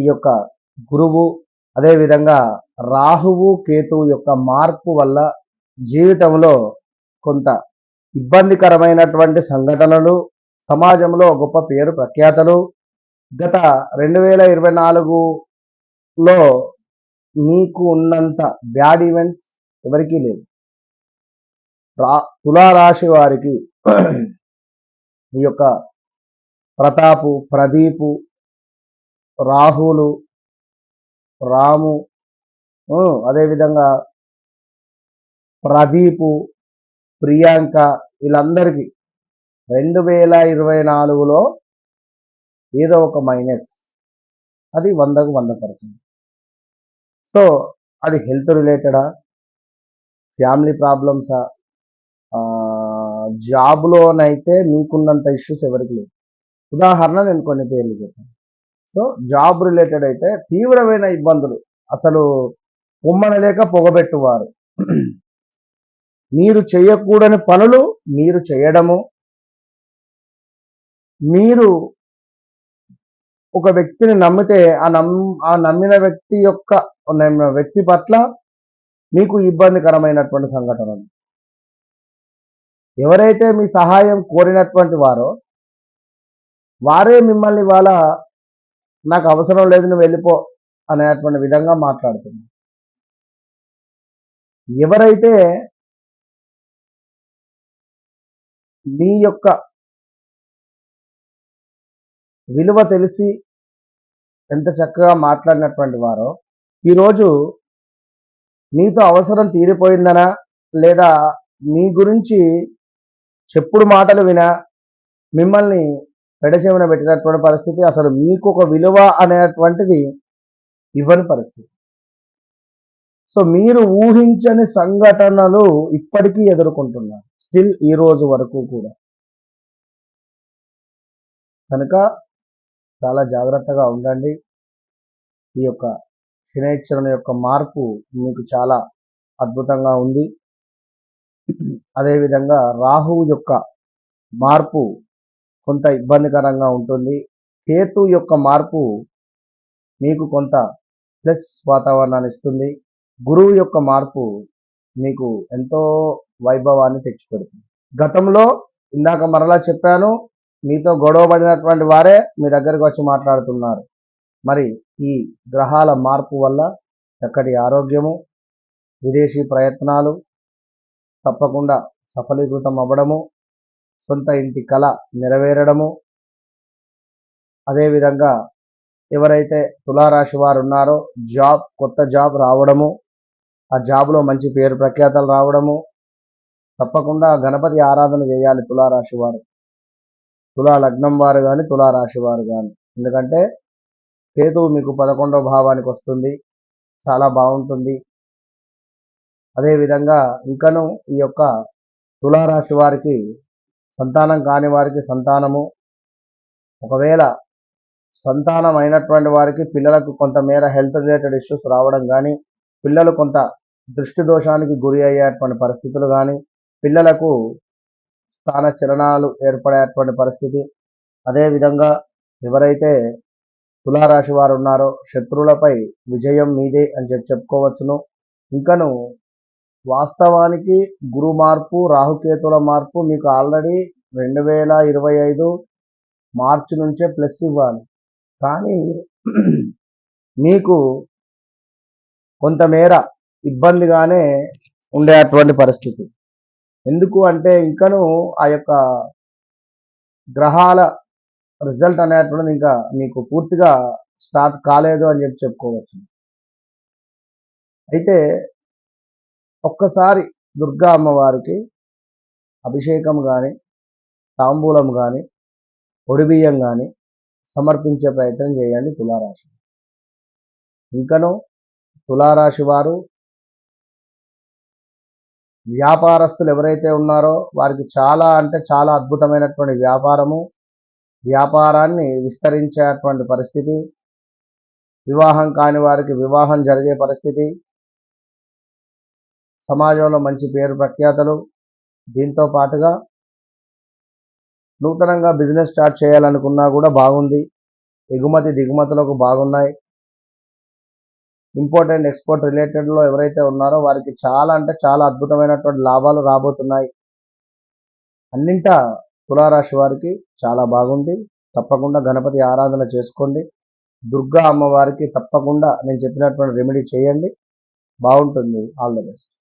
ఈ యొక్క గురువు అదేవిధంగా రాహువు కేతువు యొక్క మార్పు వల్ల జీవితంలో కొంత ఇబ్బందికరమైనటువంటి సంఘటనలు సమాజంలో గొప్ప పేరు ప్రఖ్యాతలు. గత రెండు వేల ఇరవై నాలుగులో మీకు ఉన్నంత బ్యాడ్ ఈవెంట్స్ ఎవరికీ లేవు. రా తులారాశి వారికి ఈ యొక్క ప్రతాపు ప్రదీపు రాహులు రాము అదేవిధంగా ప్రదీపు ప్రియాంక వీళ్ళందరికీ రెండు వేల ఇరవై నాలుగులో ఏదో ఒక మైనస్. అది వందకు వంద పర్సెంట్. సో అది హెల్త్ రిలేటెడా? ఫ్యామిలీ ప్రాబ్లమ్సా? జాబ్లోనైతే మీకున్నంత ఇష్యూస్ ఎవరికి లేవు. ఉదాహరణ నేను కొన్ని పేర్లు చెప్పాను. సో జాబ్ రిలేటెడ్ అయితే తీవ్రమైన ఇబ్బందులు. అసలు ఉమ్మనలేక పొగబెట్టువారు. మీరు చేయకూడని పనులు మీరు చేయడము. మీరు ఒక వ్యక్తిని నమ్మితే ఆ నమ్ ఆ నమ్మిన వ్యక్తి యొక్క వ్యక్తి పట్ల మీకు ఇబ్బందికరమైనటువంటి సంఘటనలు ఎవరైతే మీ సహాయం కోరినటువంటి వారో వారే మిమ్మల్ని వాళ్ళ నాకు అవసరం లేదు నువ్వు వెళ్ళిపో అనేటువంటి విధంగా మాట్లాడుతుంది ఎవరైతే మీ యొక్క విలువ తెలిసి ఎంత చక్కగా మాట్లాడినటువంటి వారో ఈరోజు మీతో అవసరం తీరిపోయిందనా? లేదా మీ గురించి చెప్పుడు మాటలు వినా మిమ్మల్ని పెడచెవిన పెట్టినటువంటి పరిస్థితి అసలు మీకు ఒక విలువ అనేటువంటిది ఇవ్వని పరిస్థితి. సో మీరు ఊహించని సంఘటనలు ఇప్పటికీ ఎదుర్కొంటున్నారు. స్టిల్ ఈ రోజు వరకు కూడా. కనుక చాలా జాగ్రత్తగా ఉండండి. ఈ యొక్క శనైశ్వరుని యొక్క మార్పు మీకు చాలా అద్భుతంగా ఉంది. అదేవిధంగా రాహువు యొక్క మార్పు కొంత ఇబ్బందికరంగా ఉంటుంది. కేతు యొక్క మార్పు మీకు కొంత ప్లస్ వాతావరణాన్ని ఇస్తుంది. గురువు యొక్క మార్పు మీకు ఎంతో వైభవాన్ని తెచ్చిపెడుతుంది. గతంలో ఇందాక మరలా చెప్పాను మీతో గొడవ పడినటువంటి వారే మీ దగ్గరికి వచ్చి మాట్లాడుతున్నారు. మరి ఈ గ్రహాల మార్పు వల్ల చక్కటి ఆరోగ్యము విదేశీ ప్రయత్నాలు తప్పకుండా సఫలీకృతం అవ్వడము సొంత ఇంటి కళ నెరవేరడము. అదేవిధంగా ఎవరైతే తులారాశి వారు ఉన్నారో జాబ్ కొత్త జాబ్ రావడము. ఆ జాబ్లో మంచి పేరు ప్రఖ్యాతలు రావడము. తప్పకుండా గణపతి ఆరాధన చేయాలి తులారాశి వారు. తులా లగ్నం వారు కానీ తులారాశి వారు కానీ ఎందుకంటే కేతువు మీకు పదకొండవ భావానికి వస్తుంది. చాలా బాగుంటుంది. అదేవిధంగా ఇంకను ఈ యొక్క తులారాశి వారికి సంతానం కాని వారికి సంతానము. ఒకవేళ సంతానం అయినటువంటి వారికి పిల్లలకు కొంతమేర హెల్త్ రిలేటెడ్ ఇష్యూస్ రావడం కానీ పిల్లలు కొంత దృష్టి దోషానికి గురి అయ్యేటువంటి పరిస్థితులు కానీ పిల్లలకు స్థాన చలనాలు ఏర్పడేటువంటి పరిస్థితి. అదేవిధంగా ఎవరైతే తులారాశి వారు ఉన్నారో శత్రువులపై విజయం మీదే అని చెప్పి చెప్పుకోవచ్చును. ఇంకను వాస్తవానికి గురు మార్పు రాహుకేతుల మార్పు మీకు ఆల్రెడీ రెండు వేల ఇరవై ఐదు మార్చి నుంచే ప్లస్ ఇవ్వాలి. కానీ మీకు కొంతమేర ఇబ్బందిగానే ఉండేటువంటి పరిస్థితి. ఎందుకు అంటే ఇంకను ఆ యొక్క గ్రహాల రిజల్ట్ అనేటువంటిది ఇంకా మీకు పూర్తిగా స్టార్ట్ కాలేదు అని చెప్పి చెప్పుకోవచ్చు. అయితే ఒక్కసారి దుర్గా అమ్మవారికి అభిషేకం కానీ తాంబూలం కానీ బియ్యం కానీ సమర్పించే ప్రయత్నం చేయండి తులారాశి ఇంకను తులారాశి వారు వ్యాపారస్తులు ఎవరైతే ఉన్నారో వారికి చాలా అంటే చాలా అద్భుతమైనటువంటి వ్యాపారము వ్యాపారాన్ని విస్తరించేటువంటి పరిస్థితి వివాహం కాని వారికి వివాహం జరిగే పరిస్థితి సమాజంలో మంచి పేరు ప్రఖ్యాతలు. దీంతో పాటుగా నూతనంగా బిజినెస్ స్టార్ట్ చేయాలనుకున్నా కూడా బాగుంది. ఎగుమతి దిగుమతులకు బాగున్నాయి. ఇంపోర్ట్ అండ్ ఎక్స్పోర్ట్ రిలేటెడ్లో ఎవరైతే ఉన్నారో వారికి చాలా అంటే చాలా అద్భుతమైనటువంటి లాభాలు రాబోతున్నాయి. అన్నింట తులారాశి వారికి చాలా బాగుంది. తప్పకుండా గణపతి ఆరాధన చేసుకోండి. దుర్గా అమ్మవారికి తప్పకుండా నేను చెప్పినటువంటి రెమెడీ చేయండి. బాగుంటుంది. All the best.